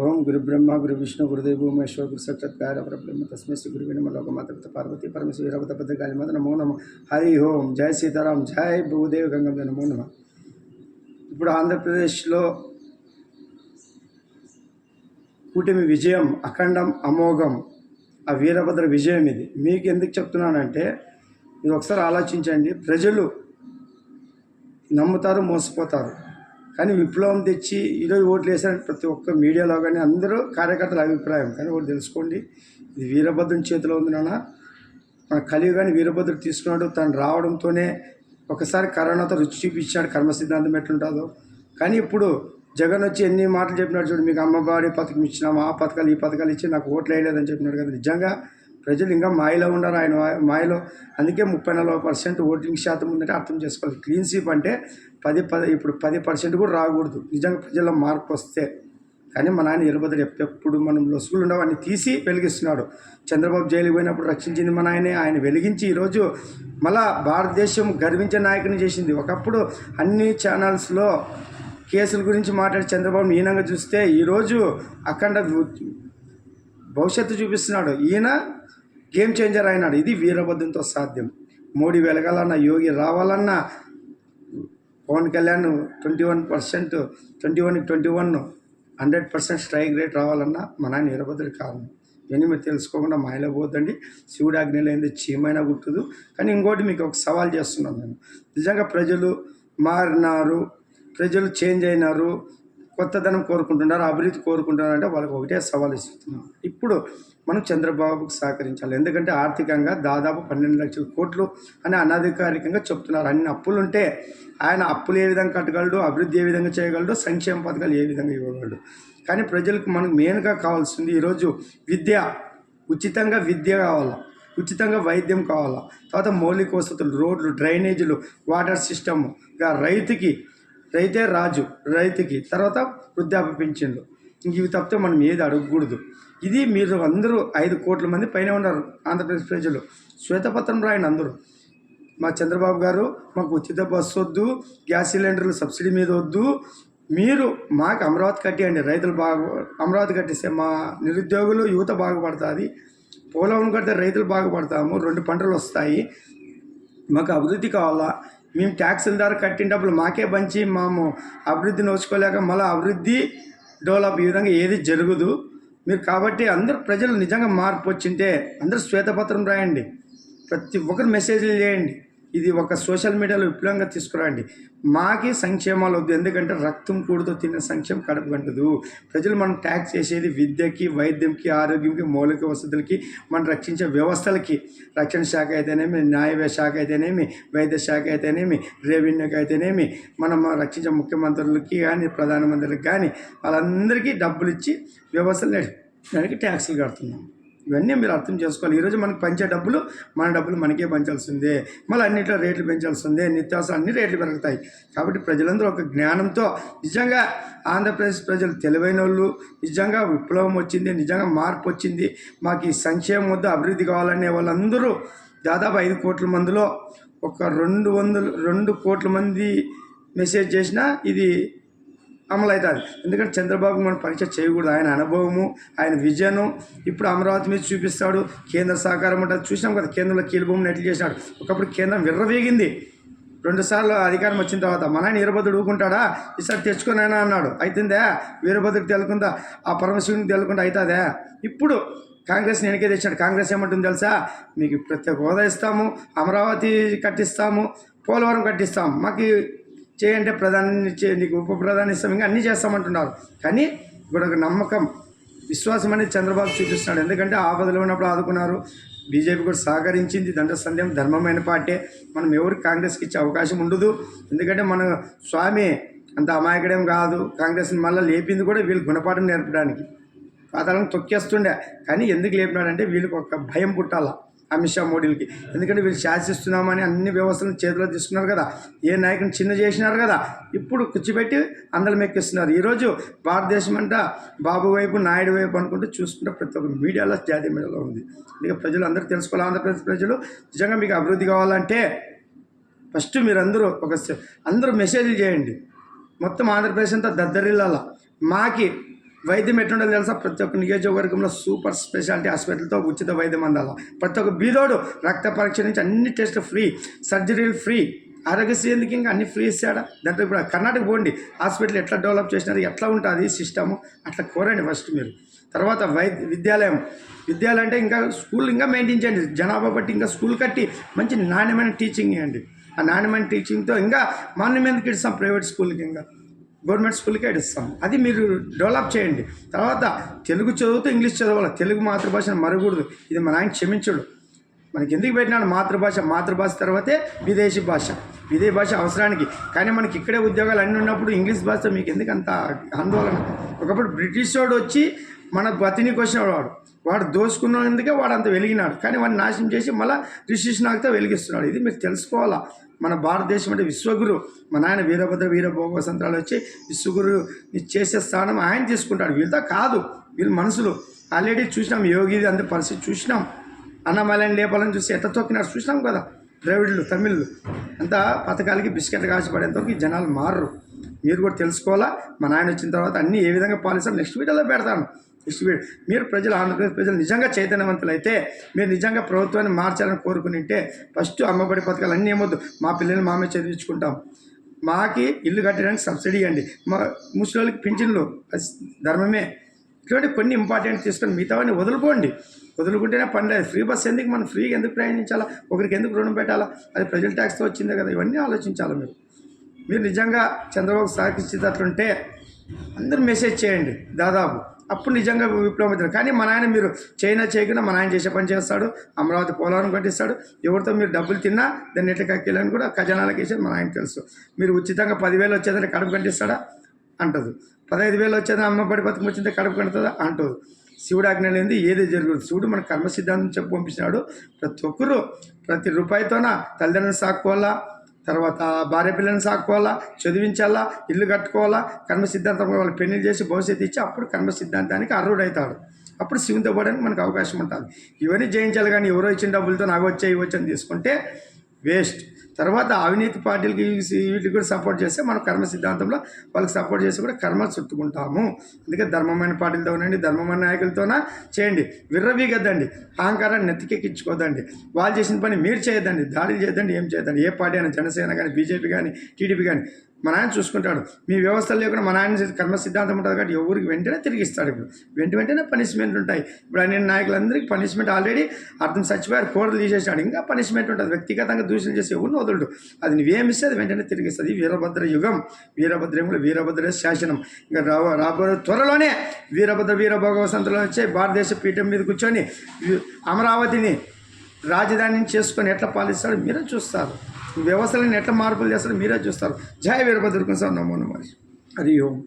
ఓం గురు బ్రహ్మ గురు విష్ణు గురుదేవ భూమేశ్వర గురు సత్యత్కార పరబ్రహ్మ తస్మై శ్రీ గురు నమ లోకమాత పిత పార్వతి పరమేశ్వర వీరవత పెద్ద కాళీమాత నమో నమ. హరి ఓం. జై సీతారాం. జై భూదేవి గంగమ్మ నమో నమ. ఇప్పుడు ఆంధ్రప్రదేశ్లో కూటమి విజయం అఖండం అమోఘం ఆ వీరభద్ర విజయం ఇది. మీకు ఎందుకు చెప్తున్నానంటే మీరు ఒకసారి ఆలోచించండి. ప్రజలు నమ్ముతారు మోసపోతారు. కానీ విప్లవం తెచ్చి ఈరోజు ఓట్లు వేసారంటే ప్రతి ఒక్క మీడియాలో కానీ అందరూ కార్యకర్తల అభిప్రాయం కానీ ఒకటి తెలుసుకోండి. ఇది వీరభద్రం చేతిలో ఉంది నాన్న. మన కలియుగాన్ని వీరభద్రుడు తీసుకున్నాడు తను రావడంతోనే ఒకసారి కరోనాతో రుచి చూపించాడు కర్మ సిద్ధాంతం ఎట్లుంటుందో. కానీ ఇప్పుడు జగన్ వచ్చి ఎన్ని మాటలు చెప్పినాడు చూడు మీకు అమ్మబాడి పథకం ఇచ్చినాము? ఆ పథకాలు ఈ పథకాలు ఇచ్చి నాకు ఓట్లు వేయలేదని చెప్పినాడు కదా. నిజంగా ప్రజలు ఇంకా మాయలో ఉన్నారు. ఆయన మా- మాయలో అందుకే ముప్పై నలభై పర్సెంట్ ఓటింగ్ శాతం ఉందంటే అర్థం చేసుకోవాలి. క్లీన్ స్వీప్ అంటే పది పది ఇప్పుడు పది పర్సెంట్ కూడా రాకూడదు. నిజంగా ప్రజల్లో మార్పు వస్తే. కానీ మా నాయన ఇరవై ఎప్పుడు మనం లొసుగులు ఉండవు. తీసి వెలిగిస్తున్నాడు. చంద్రబాబు జైలుకి పోయినప్పుడు రక్షించింది మా నాయనే ఆయన వెలిగించి ఈరోజు మళ్ళా భారతదేశం గర్వించే నాయకుని చేసింది. ఒకప్పుడు అన్ని ఛానల్స్లో కేసుల గురించి మాట్లాడి చంద్రబాబు ఈనంగా చూస్తే ఈరోజు అఖండ భవిష్యత్తు చూపిస్తున్నాడు. ఈయన గేమ్ చేంజర్ అయినాడు. ఇది వీరభద్రంతో సాధ్యం. మోడీ వెలగాలన్నా యోగి రావాలన్నా Pawan Kalyan twenty one percent twenty one twenty one hundred percent strike rate రావాలన్నా మన నాయన కారణం. ఇవన్నీ మీరు తెలుసుకోకుండా మాయలో పోద్దండి. శివుడు ఆజ్ఞలో ఏంది చీమైనా గుట్టదు కానీ ఇంకోటి మీకు ఒక సవాల్ చేస్తున్నాను నేను. నిజంగా ప్రజలు మారినారు ప్రజలు చేంజ్ అయినారు కొత్తదనం కోరుకుంటున్నారు అభివృద్ధి కోరుకుంటున్నారు అంటే వాళ్ళకి ఒకటే సవాల్ ఇస్తున్నాం ఇప్పుడు మనం చంద్రబాబుకు సహకరించాలి. ఎందుకంటే ఆర్థికంగా దాదాపు పన్నెండు లక్షల కోట్లు అని అనధికారికంగా చెప్తున్నారు. అన్ని అప్పులు ఉంటే ఆయన అప్పులు ఏ విధంగా కట్టగలడు అభివృద్ధి ఏ విధంగా చేయగలడు సంక్షేమ పథకాలు ఏ విధంగా ఇవ్వగలడు. కానీ ప్రజలకు మనకు మెయిన్గా కావాల్సింది ఈరోజు విద్య ఉచితంగా విద్య కావాలా? ఉచితంగా వైద్యం కావాలా? తర్వాత మౌలిక వసతులు రోడ్లు డ్రైనేజీలు వాటర్ సిస్టమ్ రైతుకి రైతే రాజు రైతుకి. తర్వాత వృద్ధాప్య పింఛన్లు. ఇంక ఇవి తప్పితే మనం ఏది అడగకూడదు. ఇది మీరు అందరూ ఐదు కోట్ల మంది పైన ఉన్నారు ఆంధ్రప్రదేశ్ ప్రజలు. శ్వేతపత్రం రాయండి అందరూ. మా చంద్రబాబు గారు మాకు ఉచిత బస్సు వద్దు గ్యాస్ సిలిండర్లు సబ్సిడీ మీద వద్దు. మీరు మాకు అమరావతి కట్టేయండి. రైతులు బాగు అమరావతి కట్టేస్తే మా నిరుద్యోగులు యువత బాగుపడుతుంది. పోలవరం కడితే రైతులు బాగుపడతాము. రెండు పంటలు వస్తాయి. మాకు అభివృద్ధి కావాలా? మేము ట్యాక్సుల ద్వారా కట్టిన డబ్బులు మాకే పంచి మేము అభివృద్ధి నోచుకోలేక మళ్ళీ అభివృద్ధి డెవలప్ ఈ విధంగా ఏది జరగదు. మీరు కాబట్టి అందరు ప్రజలు నిజంగా మార్పు వచ్చింటే అందరూ శ్వేతపత్రం రాయండి. ప్రతి ఒక్కరు మెసేజ్లు చేయండి. ఇది ఒక సోషల్ మీడియాలో విప్లవంగా తీసుకురండి. మాకి సంక్షేమాలు వద్దు. ఎందుకంటే రక్తం కూడుతో తిన్న సంక్షేమం కడుపు కంటదు. ప్రజలు మనం ట్యాక్స్ చేసేది విద్యకి వైద్యంకి ఆరోగ్యంకి మౌలిక వసతులకి మనం రక్షించే వ్యవస్థలకి. రక్షణ శాఖ అయితేనేమి న్యాయ శాఖ అయితేనేమి వైద్య శాఖ అయితేనేమి రెవెన్యూకి అయితేనేమి మనం రక్షించే ముఖ్యమంత్రులకి కానీ ప్రధానమంత్రులకి కానీ వాళ్ళందరికీ డబ్బులు ఇచ్చి వ్యవస్థలు దానికి ట్యాక్స్లు కడుతున్నాం. ఇవన్నీ మీరు అర్థం చేసుకోవాలి. ఈరోజు మనకు పంచే డబ్బులు మన డబ్బులు మనకే పంచాల్సిందే. మళ్ళీ అన్నింటిలో రేట్లు పెంచాల్సిందే. నిత్యావసరం అన్ని రేట్లు పెరుగుతాయి. కాబట్టి ప్రజలందరూ ఒక జ్ఞానంతో నిజంగా ఆంధ్రప్రదేశ్ ప్రజలు తెలివైన వాళ్ళు నిజంగా విప్లవం వచ్చింది నిజంగా మార్పు వచ్చింది మాకు ఈ సంక్షేమం వద్ద అభివృద్ధి కావాలనే వాళ్ళందరూ దాదాపు ఐదు కోట్ల మందిలో ఒక రెండు వందలు రెండు కోట్ల మంది మెసేజ్ చేసినా ఇది అమలు అవుతుంది ఎందుకంటే చంద్రబాబు మనం పరీక్ష చేయకూడదు. ఆయన అనుభవము ఆయన విజయను ఇప్పుడు అమరావతి మీద చూపిస్తాడు కేంద్ర సహకారం ఉంటుంది చూసాం కదా కేంద్రంలో కీలుబొమ్మను ఎట్లా చేశాడు. ఒకప్పుడు కేంద్రం విర్రవేగింది. రెండుసార్లు అధికారం వచ్చిన తర్వాత మన ఆయన వీరభద్రుడు ఊకుంటాడా ఈసారి తెచ్చుకునైనా అన్నాడు. అయితుందా? వీరభద్రుడికి తెలకుండా ఆ పరమశివునికి తెలకుండా అవుతుందా ఇప్పుడు కాంగ్రెస్ వెనకే తెచ్చాడు. కాంగ్రెస్ ఏమంటుంది తెలుసా? మీకు ప్రత్యేక హోదా ఇస్తాము అమరావతి కట్టిస్తాము పోలవరం కట్టిస్తాం. మాకు చేయంటే ప్రధాని చే నీకు ఉప ప్రధాని ఇస్తాం ఇంకా అన్నీ చేస్తామంటున్నారు. కానీ ఇప్పుడు ఒక నమ్మకం విశ్వాసం అనేది చంద్రబాబు చూపిస్తున్నాడు. ఎందుకంటే ఆపదలో ఉన్నప్పుడు ఆదుకున్నారు. బీజేపీ కూడా సహకరించింది. దాంట్లో సందేహం ధర్మమైన పార్టీ. మనం ఎవరికి కాంగ్రెస్కి ఇచ్చే అవకాశం ఉండదు. ఎందుకంటే మన స్వామి అంత అమాయకుడేం కాదు. కాంగ్రెస్ని మళ్ళీ లేపింది కూడా వీళ్ళు గుణపాఠం నేర్పడానికి. పాతాలను తొక్కేస్తుండే. కానీ ఎందుకు లేపినాడంటే వీళ్ళకి ఒక భయం పుట్టాల. అమిత్ షా మోడీలకి. ఎందుకంటే వీళ్ళు శాసిస్తున్నామని అన్ని వ్యవస్థలను చేతిలో తీసుకున్నారు కదా. ఏ నాయకుని చిన్న చేసినారు కదా. ఇప్పుడు కూర్చోబెట్టి అందరం ఎక్కిస్తున్నారు. ఈరోజు భారతదేశం అంట బాబు వైపు నాయుడు వైపు అనుకుంటూ చూసుకుంటే ప్రతి ఒక్క మీడియాలో జాతీయ మీడియాలో ఉంది. ఇక ప్రజలు అందరూ తెలుసుకోవాలి. ఆంధ్రప్రదేశ్ ప్రజలు నిజంగా మీకు అభివృద్ధి కావాలంటే ఫస్ట్ మీరందరూ ఒక అందరూ మెసేజ్లు చేయండి. మొత్తం ఆంధ్రప్రదేశ్ అంతా దద్దరిల్లాల. మాకి వైద్యం ఎట్లుండదు తెలుసా? ప్రతి ఒక్క నియోజకవర్గంలో సూపర్ స్పెషాలిటీ హాస్పిటల్తో ఉచిత వైద్యం అందాల. ప్రతి ఒక్క బీదోడు రక్త పరీక్ష నుంచి అన్ని టెస్ట్ ఫ్రీ సర్జరీలు ఫ్రీ. ఆరోగ్యశ్రీ ఎందుకు ఇంకా అన్ని ఫ్రీ ఇస్తాడా? దాంట్లో ఇప్పుడు కర్ణాటక పోండి. హాస్పిటల్ ఎట్లా డెవలప్ చేసినారు ఎట్లా ఉంటుంది సిస్టము? అట్లా కోరండి ఫస్ట్ మీరు. తర్వాత వైద్య విద్యాలయం. విద్యాలయం అంటే ఇంకా స్కూల్ ఇంకా మెయింటైన్ చేయండి. జనాభా బట్టి ఇంకా స్కూల్ కట్టి మంచి నాణ్యమైన టీచింగ్ ఇవ్వండి. ఆ నాణ్యమైన టీచింగ్తో ఇంకా మాన్యమైన ఇస్తాం ప్రైవేట్ స్కూల్కి ఇంకా? గవర్నమెంట్ స్కూల్కే ఇస్తాం అది మీరు డెవలప్ చేయండి. తర్వాత తెలుగు చదువుతూ ఇంగ్లీష్ చదవాలి. తెలుగు మాతృభాషను మరగకూడదు. ఇది మన ఆయన క్షమించడు. మనకి ఎందుకు పెట్టినాడు మాతృభాష? మాతృభాష తర్వాతే విదేశీ భాష. విదేశీ భాష అవసరానికి. కానీ మనకి ఇక్కడే ఉద్యోగాలు అన్నీ ఉన్నప్పుడు ఇంగ్లీష్ భాష మీకు ఎందుకు అంత ఆందోళన? ఒకప్పుడు బ్రిటిష్ వాడు వచ్చి మన బతిని కోసం వాడు వాడు దోసుకున్నందుకే వాడు అంత వెలిగినాడు. కానీ వాడిని నాశనం చేసి మళ్ళీ రిషిష్నాగ్తో వెలిగిస్తున్నాడు. ఇది మీరు తెలుసుకోవాలా? మన భారతదేశం అంటే విశ్వగురు. మన ఆయన వీరభద్ర వీరభోగ సంత్రాలు వచ్చి విశ్వగురు చేసే స్థానం ఆయన తీసుకుంటాడు. వీళ్ళతో కాదు. వీళ్ళు మనుషులు. ఆల్రెడీ చూసినాం యోగి అంత పరిస్థితి చూసినాం. అన్నమలని లేపాలని చూసి ఎట్ట తొక్కినాడు చూసినాం కదా? ద్రవిడులు తమిళ్ళు. అంతా పథకాలకి బిస్కెట్ కాసిపడేంతవరకు ఈ జనాలు మారరు. మీరు కూడా తెలుసుకోవాలా? మా నాయన వచ్చిన తర్వాత అన్నీ ఏ విధంగా పాలిస్తారు నెక్స్ట్ వీడియోలో పెడతాను. నెక్స్ట్ మీరు ప్రజలు ఆంధ్రప్రదేశ్ ప్రజలు నిజంగా చైతన్యవంతులైతే మీరు నిజంగా ప్రభుత్వాన్ని మార్చాలని కోరుకుని ఉంటే ఫస్ట్ అమ్మబడి పథకాలు అన్నీ ఏమొద్దు. మా పిల్లల్ని మామే చదివించుకుంటాం. మాకి ఇల్లు కట్టడానికి సబ్సిడీ ఇవ్వండి. మా ముసలి వాళ్ళకి పింఛన్లు అది ధర్మమే. ఇటువంటి కొన్ని ఇంపార్టెంట్ తీసుకొని మిగతావన్నీ వదులుకోండి. వదులుకుంటేనే పని లేదు. ఫ్రీ బస్ ఎందుకు? మనం ఫ్రీగా ఎందుకు ప్రయాణించాలా? ఒకరికి ఎందుకు రుణం పెట్టాలా? అది ప్రజల ట్యాక్స్తో వచ్చిందే కదా. ఇవన్నీ ఆలోచించాలి మీరు. మీరు నిజంగా చంద్రబాబు సహకరించేటట్లుంటే అందరూ మెసేజ్ చేయండి. దాదాపు అప్పుడు నిజంగా విప్లవం అవుతుంది కానీ మన ఆయన మీరు చైనా చేయకుండా మన ఆయన చేసే పని చేస్తాడు అమరావతి పోలవరం కట్టిస్తాడు. ఎవరితో మీరు డబ్బులు తిన్నా దాన్ని ఎట్లా కక్కిలని కూడా ఖజానాలకు వేసేది మన ఆయన తెలుసు. మీరు ఉచితంగా పదివేలు వచ్చేదని కడుపు కంటిస్తాడా? అంటదు. పదహైదు వేలు వచ్చేదని అమ్మ పడి బతుకు వచ్చింది కడుపు కంటుందా అంటదు. శివుడు ఆజ్ఞ ఏదో ఏది జరుగుతుంది శివుడు మన కర్మ సిద్ధాంతం చెప్పి పంపించినాడు. ప్రతి ఒక్కరూ ప్రతి రూపాయితోన తల్లిదండ్రులు సాక్కోవాలా? తర్వాత భార్య పిల్లల్ని సాక్కోవాలా? చదివించాలా? ఇల్లు కట్టుకోవాలా? కర్మ సిద్ధాంతం వాళ్ళు పెళ్ళి చేసి భవిష్యత్తు ఇచ్చి అప్పుడు కర్మ సిద్ధాంతానికి అర్హుడవుతాడు అప్పుడు శివునితో పోవడానికి మనకు అవకాశం ఉంటుంది. ఇవన్నీ జయించాలి కానీ ఎవరో ఇచ్చిన డబ్బులతో నాకు వచ్చే ఇవ్వచ్చు అని తీసుకుంటే వేస్ట్. తర్వాత అవినీతి పార్టీలకి వీటికి కూడా సపోర్ట్ చేస్తే మనం కర్మ సిద్ధాంతంలో వాళ్ళకి సపోర్ట్ చేసి కూడా కర్మ చుట్టుకుంటాము. అందుకే ధర్మమైన పార్టీలతో ఉండండి ధర్మమైన నాయకులతోన చేయండి. విర్రవీగద్దండి. అహంకారాన్ని నెత్తికెక్కించుకోదండి వాళ్ళు చేసిన పని మీరు చేయదండి దాడులు చేయదండి ఏం చేయదండి ఏ పార్టీ అయినా జనసేన కానీ బీజేపీ కానీ టీడీపీ కానీ మన ఆయన చూసుకుంటాడు. మీ వ్యవస్థలు లేకుండా మన ఆయన కర్మ సిద్ధాంతం ఉంటుంది కాబట్టి ఎవరికి వెంటనే తిరిగిస్తాడు ఇప్పుడు. వెంట వెంటనే పనిష్మెంట్ ఉంటాయి. ఇప్పుడు ఆయన నాయకులందరికీ పనిష్మెంట్ ఆల్రెడీ అర్థం చచ్చిపోయారు కోరలు తీసేసాడు ఇంకా పనిష్మెంట్ ఉంటుంది. వ్యక్తిగతంగా దూషణ చేసి ఎవరిని వదలడు. అది నువ్వేమిస్తే అది వెంటనే తిరిగిస్తుంది. వీరభద్ర యుగం. వీరభద్రములు వీరభద్ర శాసనం. ఇంకా రా రాబోయే త్వరలోనే వీరభద్ర వీరభోగ సంతలో వచ్చే భారతదేశ పీఠం మీద కూర్చొని అమరావతిని రాజధానిని చేసుకొని ఎట్లా పాలిస్తాడో మీరే చూస్తారు. వ్యవస్థలను ఎట్లా మార్పులు చేస్తారో మీరే చూస్తారు. జయ వీరభద్ర సార్ నమో నమ. హరి ఓం.